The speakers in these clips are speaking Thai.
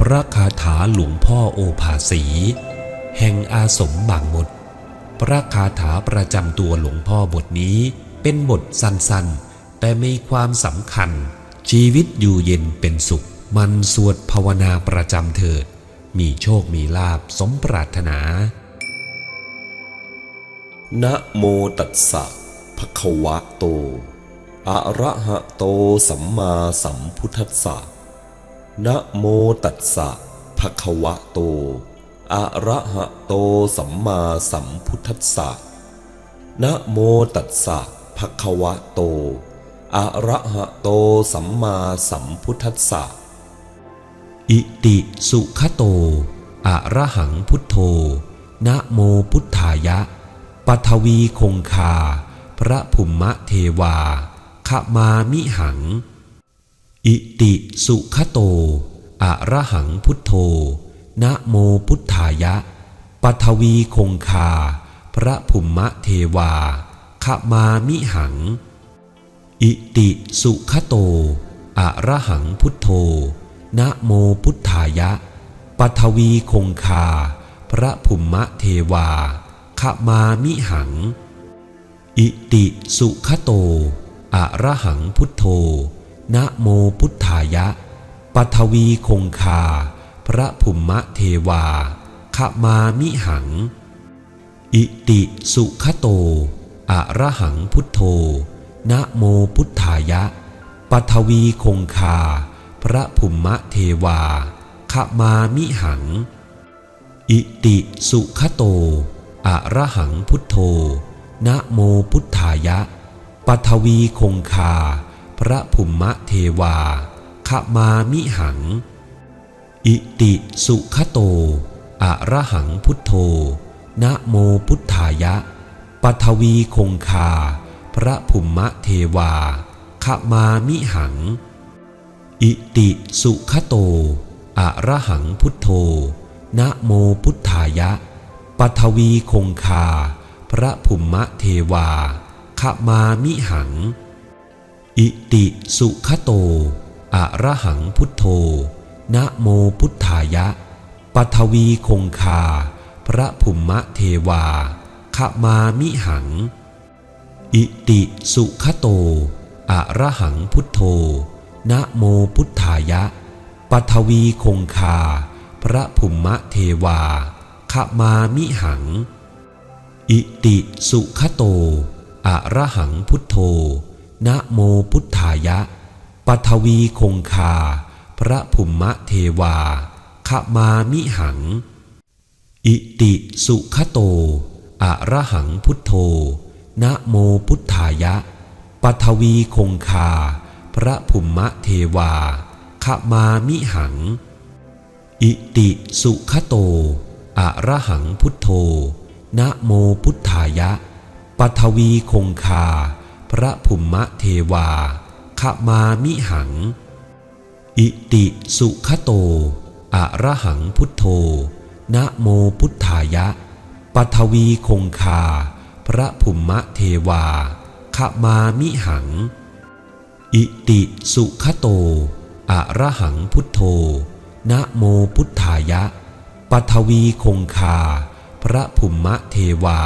พระคาถาหลวงพ่อโอภาสี แห่งอาสมบางมด พระคาถาประจำตัวหลวงพ่อบทนี้เป็นบทสั้นๆ แต่มีความสำคัญ ชีวิตอยู่เย็นเป็นสุข มันสวดภาวนาประจำเถิด มีโชคมีลาบสมปรารถนานะโมตัสสะภะคะวะโต อะระหะโตสัมมาสัมพุทธัสสะ นะโมตัสสะภะคะวะโต อะระหะโตสัมมาสัมพุทธัสสะนะโมตัสสะภะคะวะโต อะระหะโตสัมมาสัมพุทธัสสะ อิติสุขโต อะระหังพุทโธ นะโมพุทธายะปทวีคงคา พระภุมมะเทวาขมามิหัง อิติสุขโต อะระหังพุทโธ นะโมพุทธายะ ปัทวีคงคา พระภุมมะเทวาขมามิหัง อิติสุขโต อะระหังพุทโธ นะโมพุทธายะ ปัทวีคงคา พระภุมมะเทวาขมามิหัง อิติสุขโต อะระหังพุทโธ นะโมพุทธายะ ปัทวีคงคา พระภุมมะเทวาขมามิหัง อิติสุขโต อะระหังพุทโธ นะโมพุทธายะ ปัทวีคงคา พระภุมมะเทวาขมามิหัง อิติสุขโต อะระหังพุทโธ นะโมพุทธายะ ปัทวีคงคา พระภุมมะเทวาขมามิหัง อิติสุขโต อะระหังพุทโธ นะโมพุทธายะ ปัทวีคงคา พระภุมมะเทวาขมามิหัง อิติสุขโต อะระหังพุทโธ นะโมพุทธายะ ปัทวีคงคา พระภุมมะเทวาขมามิหัง อิติสุขโต อะระหังพุทโธ นะโมพุทธายะ ปัทวีคงคา พระภุมมะเทวาขมามิหัง อิติสุขโต อะระหังพุทโธ นะโมพุทธายะ ปัทวีคงคา พระภุมมะเทวาขมามิหัง อิติสุขโต อะระหังพุทโธ นะโมพุทธายะปทวีคงคา พระภุมมะเทวาขมามิหัง อิติสุขโต อะระหังพุทโธ นะโมพุทธายะปทวีคงคา พระภุมมะเทวาขมามิหัง อิติสุขโต อะระหังพุทโธ นะโมพุทธายะปทวีคงคา พระภุมมะเทวาขมามิหัง อิติสุขโต อะระหังพุทโธ นะโมพุทธายะ ปัทวีคงคา พระภุมมะเทวาขมามิหัง อิติสุขโต อะระหังพุทโธ นะโมพุทธายะ ปัทวีคงคา พระภุมมะเทวา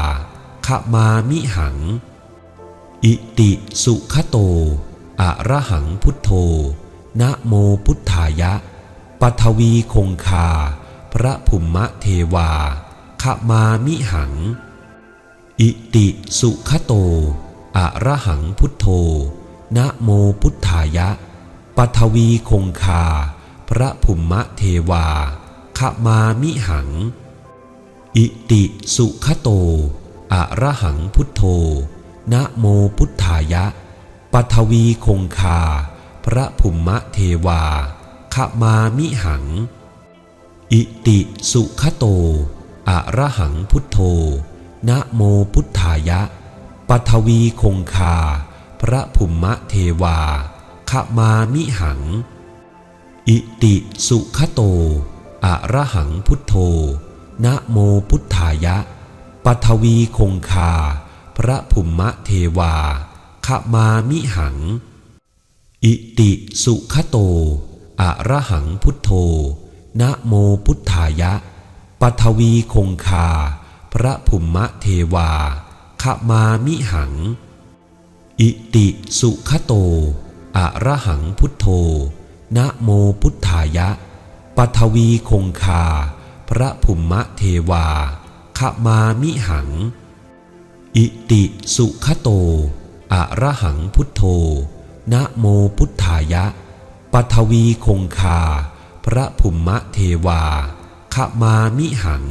ขมามิหัง อิติสุขโต อะระหังพุทโธ นะโมพุทธายะ ปัทวีคงคา พระภุมมะเทวาขมามิหัง อิติสุขโต อะระหังพุทโธ นะโมพุทธายะ ปัทวีคงคา พระภุมมะเทวาขมามิหัง อิติสุขโต อะระหังพุทโธ นะโมพุทธายะปัทวีคงคา พระภุมมะเทวาขมามิหัง อิติสุขโต อะระหังพุทโธ นะโมพุทธายะปัทวีคงคา พระภุมมะเทวาขมามิหัง อิติสุขโต อะระหังพุทโธ นะโมพุทธายะปัทวีคงคา พระภุมมะเทวาขมามิหัง อิติสุขโต อะระหังพุทโธ นะโมพุทธายะปทวีคงคา พระภุมมะเทวาขมามิหัง อิติสุขโต อะระหังพุทโธ นะโมพุทธายะปทวีคงคา พระภุมมะเทวาขมามิหัง อิติสุขโต อะระหังพุทโธ นะโมพุทธายะปัทวีคงคา พระภุมมะเทวาขมามิหัง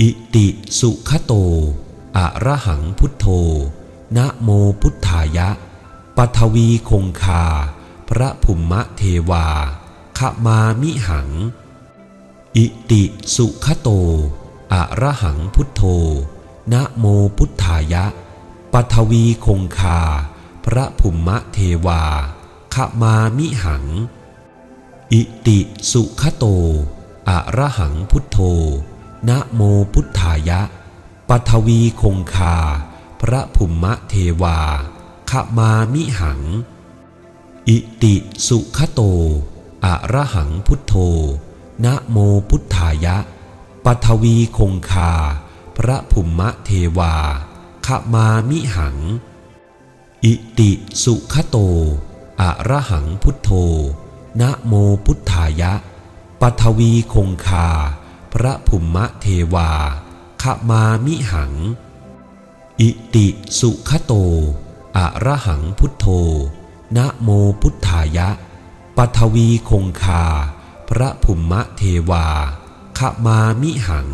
อิติสุขโต อะระหังพุทโธ นะโมพุทธายะปัทวีคงคา พระภุมมะเทวาขมามิหัง อิติสุขโต อะระหังพุทโธ นะโมพุทธายะ ปัทวีคงคา พระภุมมะเทวาขมามิหัง อิติสุขโต อะระหังพุทโธ นะโมพุทธายะ ปัทวีคงคา พระภุมมะเทวาขมามิหัง อิติสุขโต อะระหังพุทโธ นะโมพุทธายะ ปัทวีคงคา พระภุมมะเทวาขมามิหัง อิติสุขโต อะระหังพุทโธ นะโมพุทธายะปัทวีคงคา พระภุมมะเทวาขมามิหัง อิติสุขโต อะระหังพุทโธ นะโมพุทธายะปัทวีคงคา พระภุมมะเทวาขมามิหัง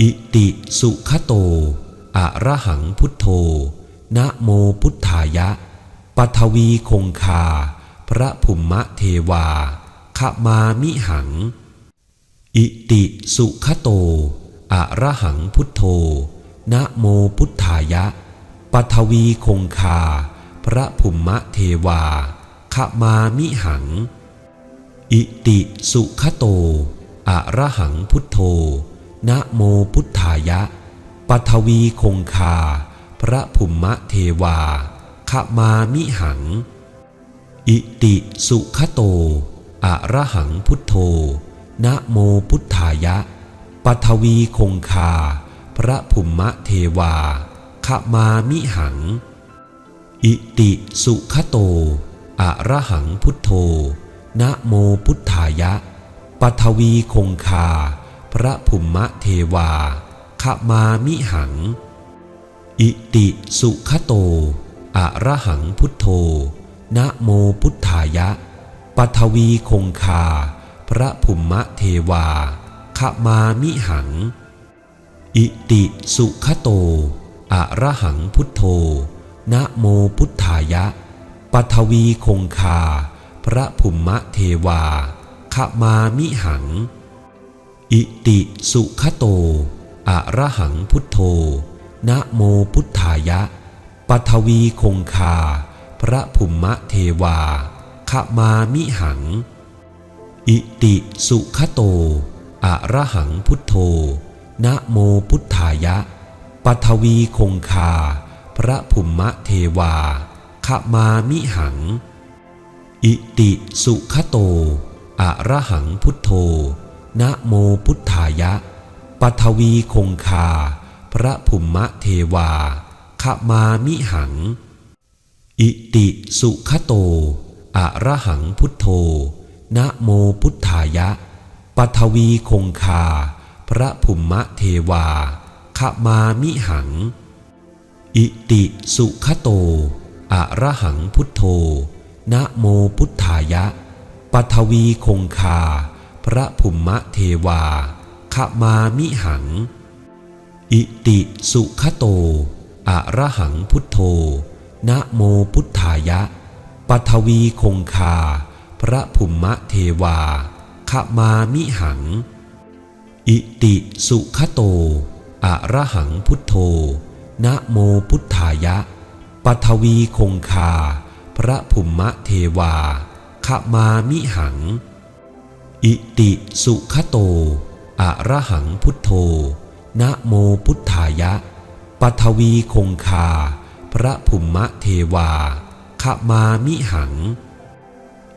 อิติสุขโต อะระหังพุทโธ นะโมพุทธายะ ปัทวีคงคา พระภุมมะเทวาขมามิหัง อิติสุขโต อะระหังพุทโธ นะโมพุทธายะ ปัทวีคงคา พระภุมมะเทวาขมามิหัง อิติสุขโต อะระหังพุทโธ นะโมพุทธายะ ปัทวีคงคา พระภุมมะเทวาขมามิหัง อิติสุขโต อะระหังพุทโธ นะโมพุทธายะ ปัทวีคงคา พระภุมมะเทวาขมามิหัง อิติสุขโต อะระหังพุทโธ นะโมพุทธายะ ปัทวีคงคา พระภุมมะเทวาขมามิหัง อิติสุขโต อะระหังพุทโธ นะโมพุทธายะ ปัทวีคงคา พระภุมมะเทวาขมามิหัง อิติสุขโต อะระหังพุทโธ นะโมพุทธายะ ปัทวีคงคา พระภุมมะเทวาขมามิหัง อิติสุขโต อะระหังพุทโธ นะโมพุทธายะ ปัทวีคงคา พระภุมมะเทวาขมามิหัง อิติสุขโต อะระหังพุทโธ นะโมพุทธายะ ปัทวีคงคา พระภุมมะเทวาขมามิหัง อิติสุขโต อะระหังพุทโธ นะโมพุทธายะ ปัทวีคงคา พระภุมมะเทวาขมามิหัง อิติสุขโต อะระหังพุทโธ นะโมพุทธายะ ปัทวีคงคา พระภุมมะเทวาขมามิหัง อิติสุขโต อะระหังพุทโธ นะโมพุทธายะ ปัทวีคงคา พระภุมมะเทวาขมามิหัง อิติสุขโต อะระหังพุทโธ นะโมพุทธายะ ปัทวีคงคา พระภุมมะเทวาขมามิหัง อิติสุขโต อะระหังพุทโธ นะโมพุทธายะ ปัทวีคงคา พระภุมมะเทวาขมามิหัง อิติสุขโต อะระหังพุทโธ นะโมพุทธายะ ปัทวีคงคา พระภุมมะเทวาขมามิหัง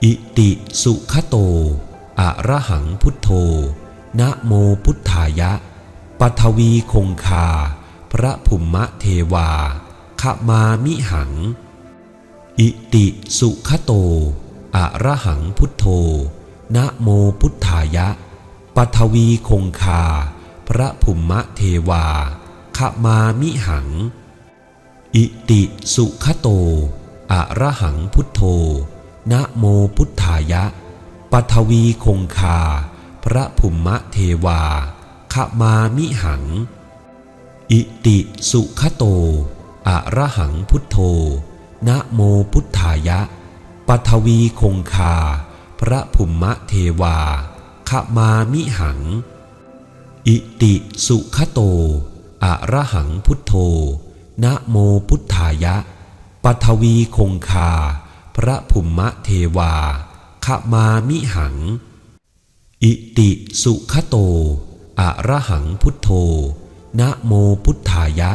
อิติสุขโต อะระหังพุทโธ นะโมพุทธายะ ปัทวีคงคา พระภุมมะเทวาขมามิหัง อิติสุขโต อะระหังพุทโธ นะโมพุทธายะปัทวีคงคา พระภุมมะเทวาขมามิหัง อิติสุขโต อะระหังพุทโธ นะโมพุทธายะปัทวีคงคา พระภุมมะเทวาขมามิหัง อิติสุขโต อะระหังพุทโธ นะโมพุทธายะปัทวีคงคา ระภุมมะเทวาขมามิหัง อิติสุขโต อะระหังพุทโธ นะโมพุทธายะ ปัทวีคงคา พระภุมมะเทวาขมามิหัง อิติสุขโต อะระหังพุทโธ นะโมพุทธายะ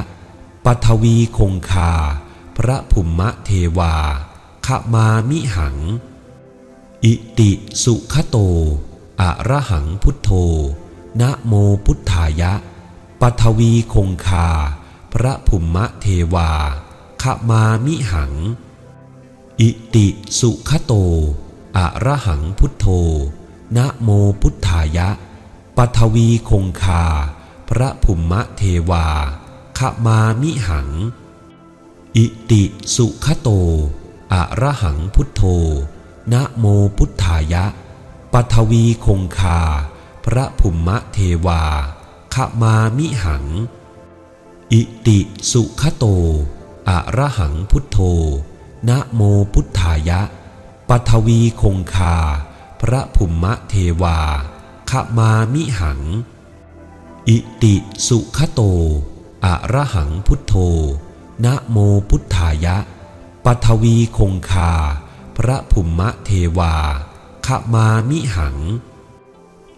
ปัทวีคงคา พระภุมมะเทวาขมามิหัง อิติสุขโต อะระหังพุทโธ นะโมพุทธายะ ปัทวีคงคา พระภุมมะเทวาขมามิหัง อิติสุขโต อะระหังพุทโธ นะโมพุทธายะ ปัทวีคงคา พระภุมมะเทวาขมามิหัง อิติสุขโต อะระหังพุทโธ นะโมพุทธายะปัทวีคงคา พระภุมมะเทวาขมามิหัง อิติสุขโต อะระหังพุทโธ นะโมพุทธายะปัทวีคงคา พระภุมมะเทวาขมามิหัง อิติสุขโต อะระหังพุทโธ นะโมพุทธายะปัทวีคงคา พระภุมมะเทวาขมามิหัง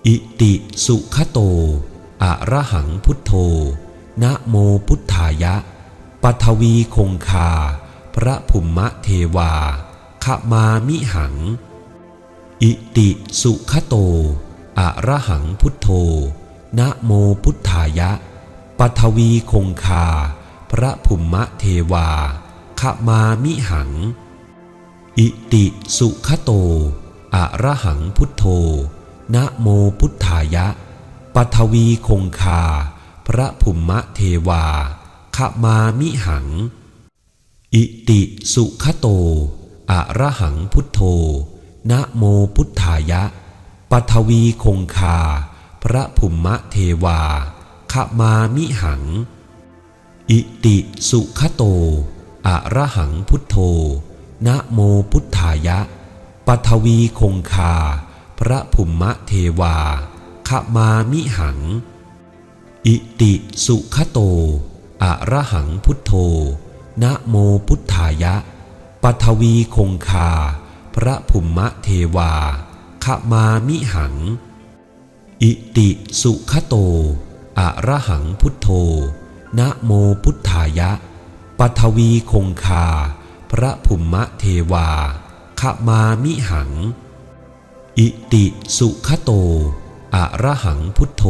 อิติสุขโต อะระหังพุทโธ นะโมพุทธายะ ปัทวีคงคา พระภุมมะเทวาขมามิหัง อิติสุขโต อะระหังพุทโธ นะโมพุทธายะ ปัทวีคงคา พระภุมมะเทวาขมามิหัง อิติสุขโต อะระหังพุทโธ นะโมพุทธายะ ปัทวีคงคา พระภุมมะเทวาขมามิหัง อิติสุขโต อะระหังพุทโธ นะโมพุทธายะ ปัทวีคงคา พระภุมมะเทวาขมามิหัง อิติสุขโต อะระหังพุทโธ นะโมพุทธายะปัทวีคงคา พระภุมมะเทวาขมามิหัง อิติสุขโต อะระหังพุทโธ นะโมพุทธายะปัทวีคงคา พระภุมมะเทวาขมามิหัง อิติสุขโต อะระหังพุทโธ นะโมพุทธายะปัทวีคงคา พระภุมมะเทวาขมามิหัง อิติสุขโต อะระหังพุทโธ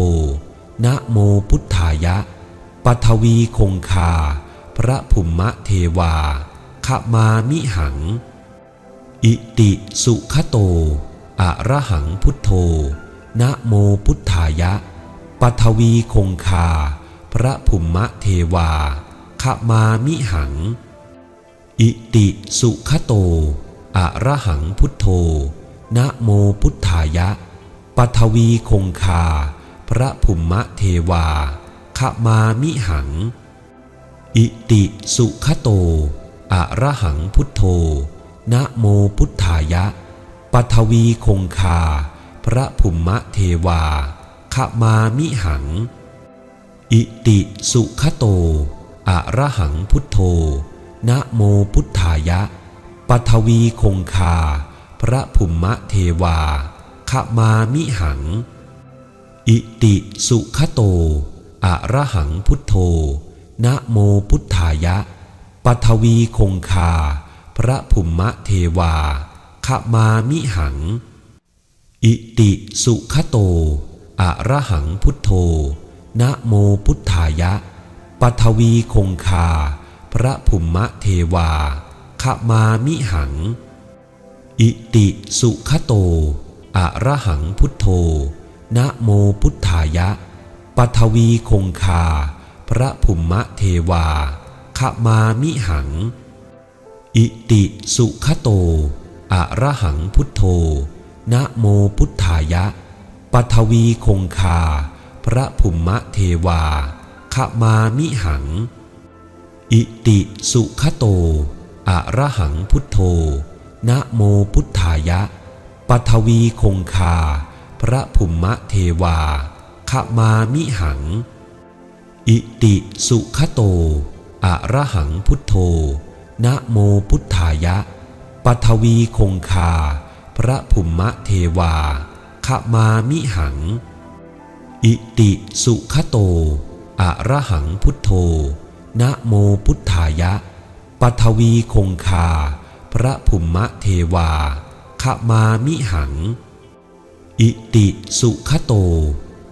นะโมพุทธายะปัทวีคงคา พระภุมมะเทวาขมามิหัง อิติสุขโต อะระหังพุทโธ นะโมพุทธายะปัทวีคงคา พระภุมมะเทวาขมามิหัง อิติสุขโต อะระหังพุทโธ นะโมพุทธายะ ปัทวีคงคา พระภุมมะเทวาขมามิหัง อิติสุขโต อะระหังพุทโธ นะโมพุทธายะ ปัทวีคงคา พระภุมมะเทวาขมามิหัง อิติสุขโต อะระหังพุทโธ นะโมพุทธายะ ปัทวีคงคา พระภุมมะเทวาขมามิหัง อิติสุขโต อะระหังพุทโธ นะโมพุทธายะ ปัทวีคงคา พระภุมมะเทวาขมามิหัง อิติสุขโต อะระหังพุทโธ นะโมพุทธายะ ปัทวีคงคา พระภุมมะเทวาขมามิหัง อิติสุขโต อะระหังพุทโธ นะโมพุทธายะ ปัทวีคงคา พระภุมมะเทวาขมามิหัง อิติสุขโต อะระหังพุทโธ นะโมพุทธายะ ปัทวีคงคา พระภุมมะเทวาขมามิหัง อิติสุขโต อะระหังพุทโธ นะโมพุทธายะ ปัทวีคงคา พระภุมมะเทวาขมามิหัง อิติสุขโต อะระหังพุทโธ นะโมพุทธายะ ปัทวีคงคา พระภุมมะเทวาขมามิหัง อิติสุขโต อะระหังพุทโธ นะโมพุทธายะ ปัทวีคงคา พระภุมมะเทวาขมามิหัง อิติสุขโต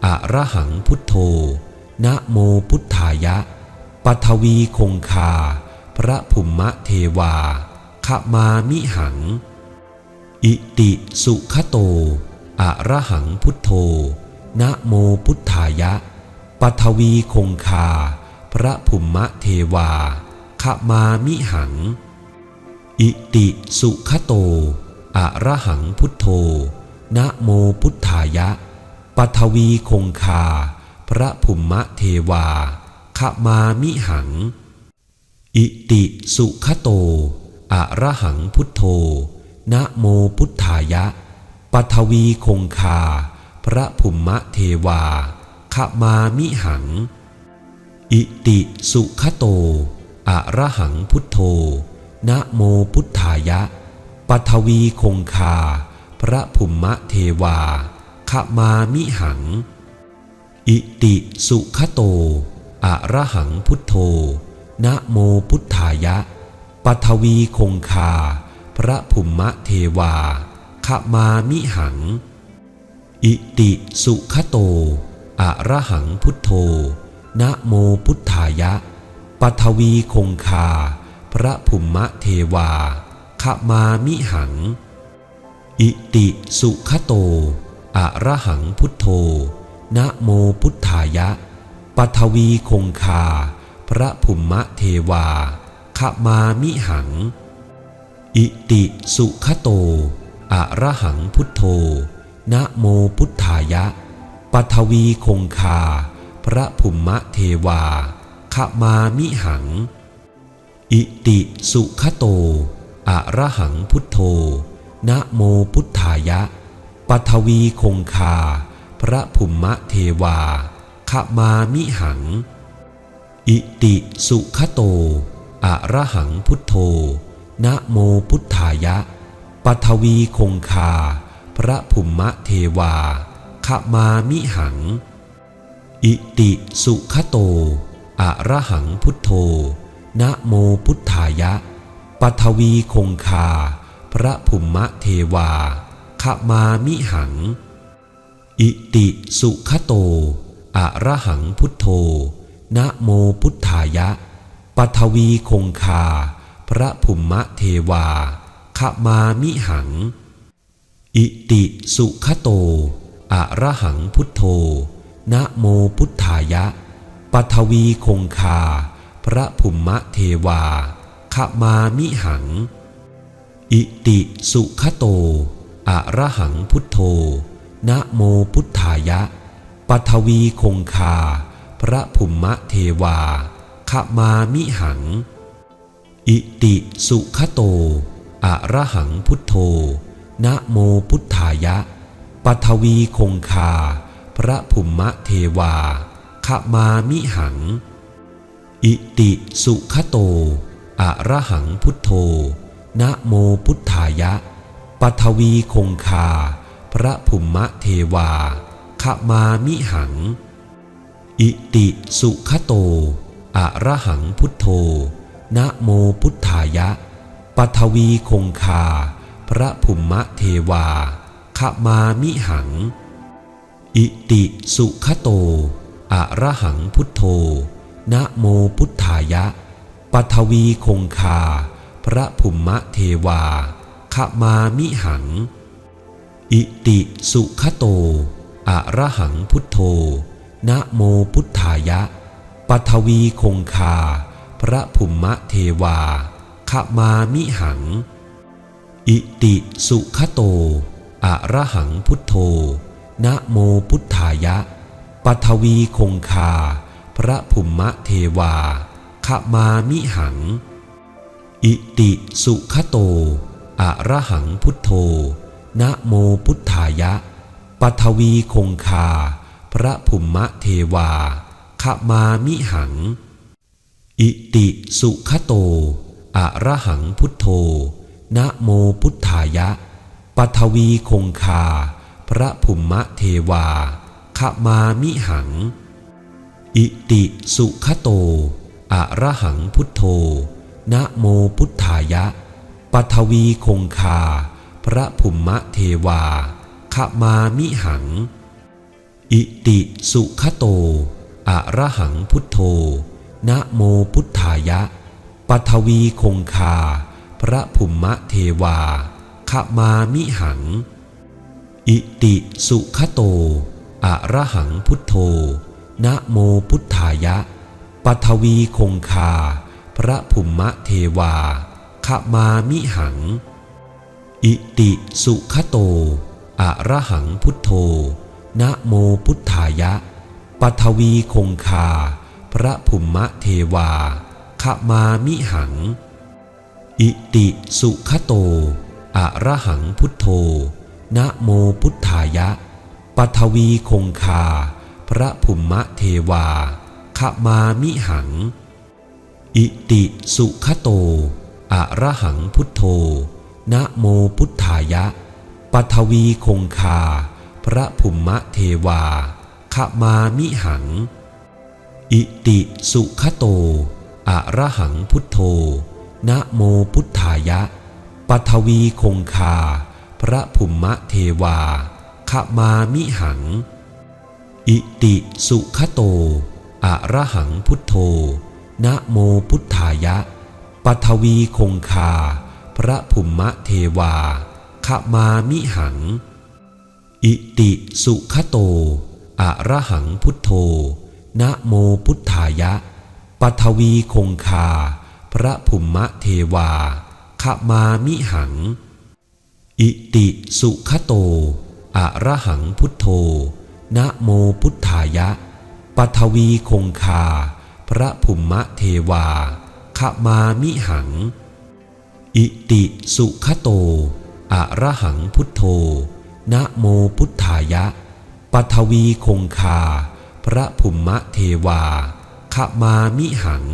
อะระหังพุทโธ นะโมพุทธายะ ปัทวีคงคา พระภุมมะเทวาขมามิหัง อิติสุขโต อะระหังพุทโธ นะโมพุทธายะ ปัทวีคงคา พระภุมมะเทวาขมามิหัง อิติสุขโต อะระหังพุทโธ นะโมพุทธายะ ปัทวีคงคา พระภุมมะเทวาขมามิหัง อิติสุขโต อะระหังพุทโธ นะโมพุทธายะ ปัทวีคงคา พระภุมมะเทวาขมามิหัง อิติสุขโต อะระหังพุทโธ นะโมพุทธายะ ปัทวีคงคา พระภุมมะเทวาขมามิหัง อิติสุขโต อะระหังพุทโธ นะโมพุทธายะ ปัทวีคงคา พระภุมมะเทวาขมามิหัง อิติสุขโต อะระหังพุทโธ นะโมพุทธายะปทวีคงคา พระภุมมะเทวาขมามิหัง อิติสุขโต อะระหังพุทโธ นะโมพุทธายะปทวีคงคา พระภุมมะเทวาขมามิหัง อิติสุขโต อะระหังพุทโธ นะโมพุทธายะปทวีคงคา พระภุมมะเทวาขมามิหัง อิติสุขโต อะระหังพุทโธ นะโมพุทธายะ ปัทวีคงคา พระภุมมะเทวาขมามิหัง อิติสุขโต อะระหังพุทโธ นะโมพุทธายะ ปัทวีคงคา พระภุมมะเทวาขมามิหัง อิติสุขโต อะระหังพุทโธ นะโมพุทธายะ ปัทวีคงคา พระภุมมะเทวาขมามิหัง อิติสุขโต อะระหังพุทโธ นะโมพุทธายะ ปัทวีคงคา พระภุมมะเทวาขมามิหัง อิติสุขโต อะระหังพุทโธ นะโมพุทธายะปัทวีคงคา พระภุมมะเทวาขมามิหัง อิติสุขโต อะระหังพุทโธ นะโมพุทธายะปัทวีคงคา พระภุมมะเทวาขมามิหัง อิติสุขโต อะระหังพุทโธ นะโมพุทธายะปัทวีคงคา พระภุมมะเทวาขมามิหัง อิติสุขโต อะระหังพุทโธ นะโมพุทธายะปทวีคงคา พระภุมมะเทวาขมามิหัง อิติสุขโต อะระหังพุทโธ นะโมพุทธายะปทวีคงคา พระภุมมะเทวาขขมามิหัง อิติสุขโต อะระหังพุทโธ นะโมพุทธายะ ปัทวีคงคา พระภุมมะเทวาขมามิหัง อิติสุขโต อะระหังพุทโธ นะโมพุทธายะ ปัทวีคงคา พระภุมมะเทวาขมามิหัง อิติสุขโต อะระหังพุทโธ นะโมพุทธายะ ปัทวีคงคา พระภุมมะเทวาขมามิหัง อิติสุขโต อะระหังพุทโธ นะโมพุทธายะ ปัทวีคงคา พระภุมมะเทวาขมามิหัง อิติสุขโต อะระหังพุทโธ นะโมพุทธายะ ปัทวีคงคา พระภุมมะเทวาขมามิหัง อิติสุขโต อะระหังพุทโธ นะโมพุทธายะปัทวีคงคา พระภุมมะเทวาขมามิหัง อิติสุขโต อะระหังพุทโธ นะโมพุทธายะปัทวีคงคา พระภุมมะเทวาขมามิหัง อิติสุขโต อะระหังพุทโธ นะโมพุทธายะ ปัทวีคงคา พระภุมมะเทวาขมามิหัง อิติสุขโต อะระหังพุทโธ นะโมพุทธายะ ปัทวีคงคา พระภุมมะเทวาขมามิหัง อิติสุขโต อะระหังพุทโธ นะโมพุทธายะ ปัทวีคงคา พระภุมมะเทวาขมามิหัง อิติสุขโต อะระหังพุทโธ นะโมพุทธายะ ปัทวีคงคา พระภุมมะเทวาขมามิหัง อิติสุขโต อะระหังพุทโธ นะโมพุทธายะ ปัทวีคงคา พระภุมมะเทวาขมามิหัง อิติสุขโต อะระหังพุทโธ นะโมพุทธายะ ปัทวีคงคา พระภุมมะเทวาขมามิหัง อิติสุขโต อะระหังพุทโธ นะโมพุทธายะ ปัทวีคงคา พระภุมมะเทวาขมามิหัง อิติสุขโต อะระหังพุทโธ นะโมพุทธายะ ปัทวีคงคา พระภุมมะเทวาขมามิหัง อิติสุขโต อะระหังพุทโธ นะโมพุทธายะ ปัทวีคงคา พระภุมมะเทวาขมามิหัง